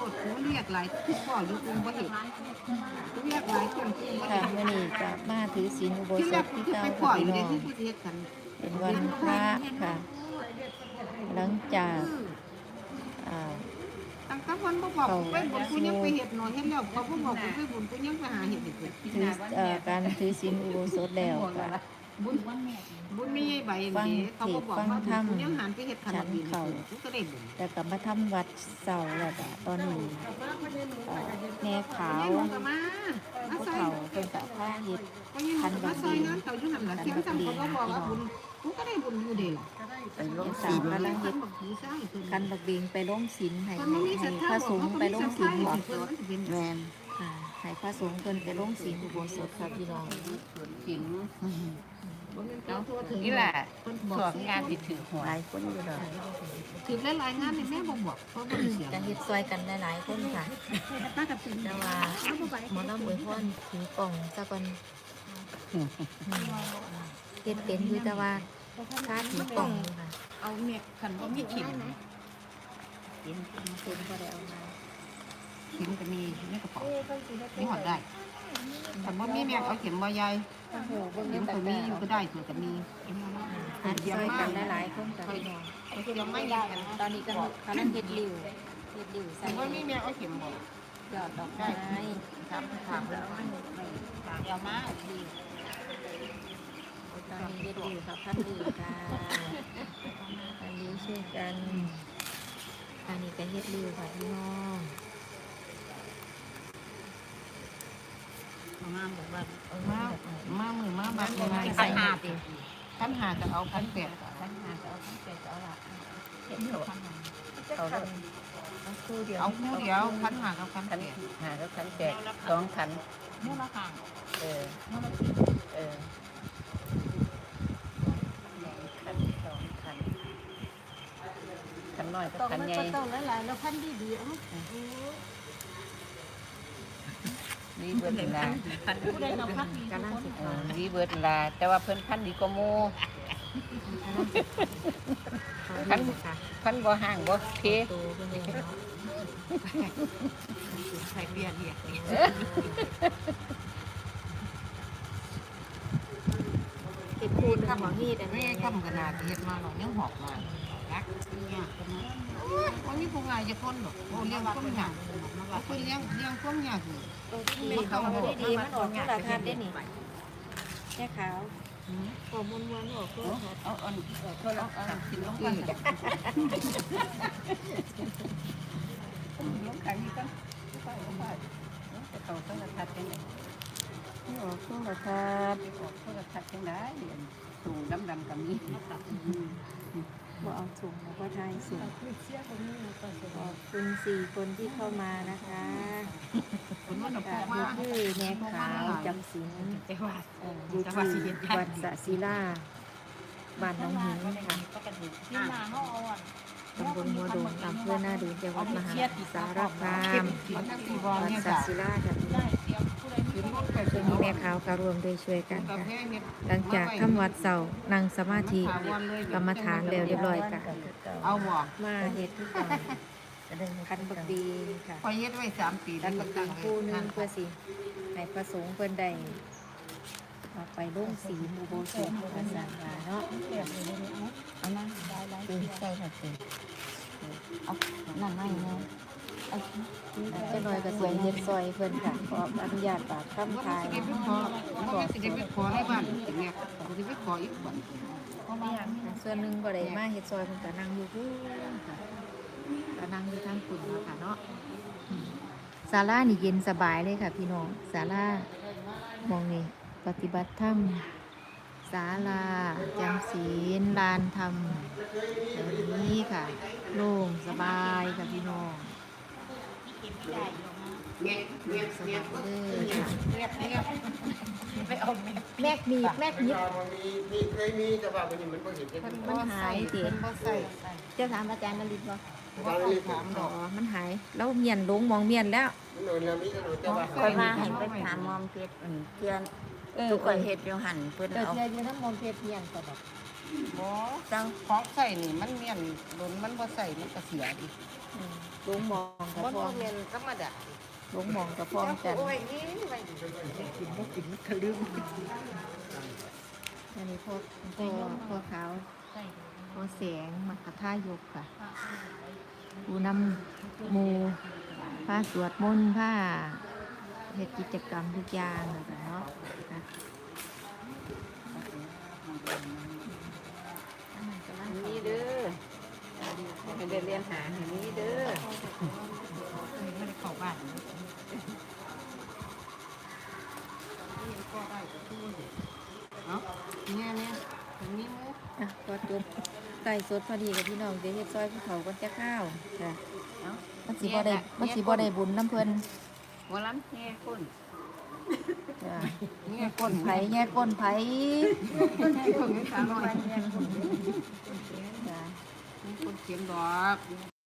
รถกูเรียกหลายทุกพ่ออยู่กูบ่เห็นกูเรียกหลายคนกูบ่ค่ะเห็นมื่อนี้ก็มาถือศีลอุโบที่สแรถกกูที่จะเก้าไปพ่อค่ะอยู่พี่ในน้องที่กูเฮ็ดกันเป็นวันพระค่ะ หลังจากอ่าตั้งแต่วันบ่บอกกูไปบุญกูยังไปเฮ็ดหน่อยเฮ็ดแล้วเขาบ่บอกกูไปบุญกูยังไปหาเฮ็ดอีกเลยถือเอ่อการถือศีลอุโบสถแล้วก็ บุญบุญมีใบนี้เขาบ่บอกว่าบุญกูยังหันไปเฮ็ดขนมกินกูก็ได้บุญแต่ก็มาทำวัดเสาร์แล้วก็ตอนนี้เอ่อแม่ขาวยายหนูก็มามาผู้ใส่เขาเป็นกับผ้าเฮ็ดก็ยังมาใส่งานเขาอยู่นั่นล่ะเสียงซ้ำเขาก็บอกว่าบุญกูก็ได้บุญอยู่เด้ล่ะไปลงศีลกำลังเฮ็ดบักผีใส่เพิ่นคันบักเบงไปลงศีลให้คนบ่มีศรัให้ทธาพระสงฆ์ไปลงศีลบ่บ่เพิ่นมันสิเป็น แมนค่ะ ให้พระสงฆ์เพิ่นไปลงศีลอุโบสถค่ะพี่น้องขิงบ่แม่นเจ้าทั่วถึงนี่แหละเพิ่นบอสกวมงานติดถือหัวหลายคนอยู่ดอกถึงหลายๆงานนี่แม่บ่บอกเพราะบ่ได้เสียงจะเฮ็ดซอยกันหลายๆคนค่ะป้ากับสิงแต่ว่าหมอลำอวยพรถือกล่องซะก่อนอืมเฮ็ดเป็นอยู่แต่ว่าถ้าถือกล่องอยู่ค่ะเอาเมียคันบ่มีขิงกินเซ็นก็ได้เอามา ขิงก็มีในกระเป๋ามีหอดได้คันบ่มีเมียเอาเข็มบ่ใหญ่โอ้โหเบิ่งเข็มก็มีอยู่ก็ได้ตัวนก็มีหัดซอยกันหลายๆคนค่ะพี่น้องเอาเข็มไม่ได้ตอนนี้ก็กำลังเฮ็ดริ้วเฮ็ดริ้วใส่คันบ่มีเมียเอาเข็มบ่ยอดดอกไม้ถามถามแล้วถามเอามากดีตอนนี้เฮ็ดริ้วค่ะพันริ้วค่ะพันริ้วช่วยกันอันนี้ก็เฮ็ดริ้วค่ะพี่น้อง มาบอกว่ามามามือมาบัดมาใส่ใส่หาหาติพันหาก็เอาพันแปดพันหาก็เอาพันแปดก็เอาละเห็นโหลดเอเอาคู่เดียวเอาคู่เดียวพันหากับพันแปดหาแล้วขันแจกสองขันมู่ละข้างเออเออขันสองขันขันน้อยกับขันใหญ่ต้องไม่ต้องหลายๆแล้วพันดีดีๆเอ้ารีเบิร์ดลาผู้ใดเอาพันดีกำลังสิเออรีเบิร์ดลาแต่ว่าเพิ่นพันดีกว่าหมูพันค่ะพันบ่ห่างบ่เทโตเพิ่นเลยใส่เบียร์เรียกนี่เฮ็ดคู่หนึงบ่ฮีดอันแม่นี้กำกระดาษเฮ็ดมาหรอกยังหอกมารักเนี่ยคนนั้นวันนี้ผู้งานจะคนหรอกโอ้เลี้ยงคนยาก เอาไปเลี้ยงเลี้ยงคนยากอยู่มันเข้ามาได้ดีมันออกโทรทัศน์ได้นี่แค่ขาวข้อมูลวันออกโทรทัศน์เอาเอาเอาโทรศัพท์กินลงก่อนลงขันนี้ก่อนค่อยๆค่อยๆจะเข้าโทรทัศน์จังได๋ออกโทรทัศน์ไปออกโทรทัศน์จังได๋เรียนสูงดำๆก็มี บ่เอาสูงแล้วก็ทายสูงขอบคุณสี่คนที่เข้ามานะคะคนว่าจะพค่ะกมานี่คือแม่ขาวจำศีลแต่ว่าเอ่ออยู่ที่วัดสะศิลาบ้านหนองหินค่ะที่มาเฮาเอาอะตำบลหัวโดงอำเภอหน้าดูนจังหวัดมหาสารคามมันจะสีบอลวัดเนี่ยสะจ้ะศิลาค่ะกินรถไปช่วง นี้แม่ขาวก็รวมด้วยช่วยกันกาค่ะแฟเฮ็ดหลังจากทำวัดเสาร์นั่งสมาธิกรรมฐานแล้วเรียบร้อยค่ะเอาบ่มาเฮ็ดที่ก่อนคันบักดีค่ะพอเฮ็ดไว้3ปีคัแล้วนก็บักดีตั้งไว้คู่หนึงเพื่อสิให้พระสงฆ์เพิ่นได้เอาไปลงศีลอุโบสถพระสังฆาเนาะเอานั่นได้ได้ใช่ค่ะสิเอานั่นไม่เนาะ เจะน้อยก็สวยเฮ็ดซอยเพิ่นค่ะขออนุญาตปากคำทายสิไปขอบ่สิได้ไปขอในบ้านสิแม่ก็สิไปขออีกบ่ส่วนหนึ่งบ่ได้มาเฮ็ดซอยเพิ่นก็นั่งอยู่พูค่ะก็นั่งอยู่ทางคุณเนาะค่ะเนาะศาลานี่เย็นสบายเลยค่ะ พี่น้องศาลามองนี่ปฏิบัติธรรมศาลาจำศีลลานธรรมแบบนี้ค่ะ โล่งสบายค่ะพี่น้อง แม่แม่สแม่บายเยค่ะม่แม่เอาแม่แมกมีแมกนิดมีมีเคยมีแต่ว่าวันนี้มันบ่เห็นกันมันหายติเพิ่นบ่ใส่เจ้าถามอาจารย์นริศบ่บ่ต้องถามดอกมันหายแล้วเมียนลงมองเมียนแล้วมันโดนแล้วมีก็โดนแต่ว่าคอยมาให้ไปถามมอมเพชรอันเพื่อนเออทุกคนเฮ็ดอยู่หันเพิ่นเกิดเอาเจออยู่น้ำมนต์เพชรเมียนก็บอกมบ่จังของใส่นี่มันเมียนโดนมันบ่ใส่มันก็เสียดิ อืมลงหมองกับบ่พร้อมเมียนธรรมดาลงหมองกับพร้อมกันโอ้ยนี่ไว้กินบ่กินทะลึ่งอันนี้พวกพวกพวกขาวพวกแสงมักกะท่ายกค่ะผู้นำหมูผ้าสวดมนต์ผ้าเฮ็ดกิจกรรมทุกอย่างนะคะเนาะค่ะอันนั้นกำลังนี่เด้อ ให้ได้เรียนหาให้นี้เด้อไม่ได้เข้าบ้านเนาะเนี่ยเนี่ยตรงนี้มั้ยอะก็จบไก่สดพอดีกับพี่น้องเดี๋ยวเฮ็ดซอยภูเขาก็จะข้าวค่ะเนาะมันสิบ่ได้มันสิบ่ได้บุญน้ำเพิ่นหัวล้ำแง่ก้นจ้ะแง่ก้นไผแง่ก้นไผแง่ก้นไม่ตาลอยแง่ก้นจ้ะคน เขียนดอก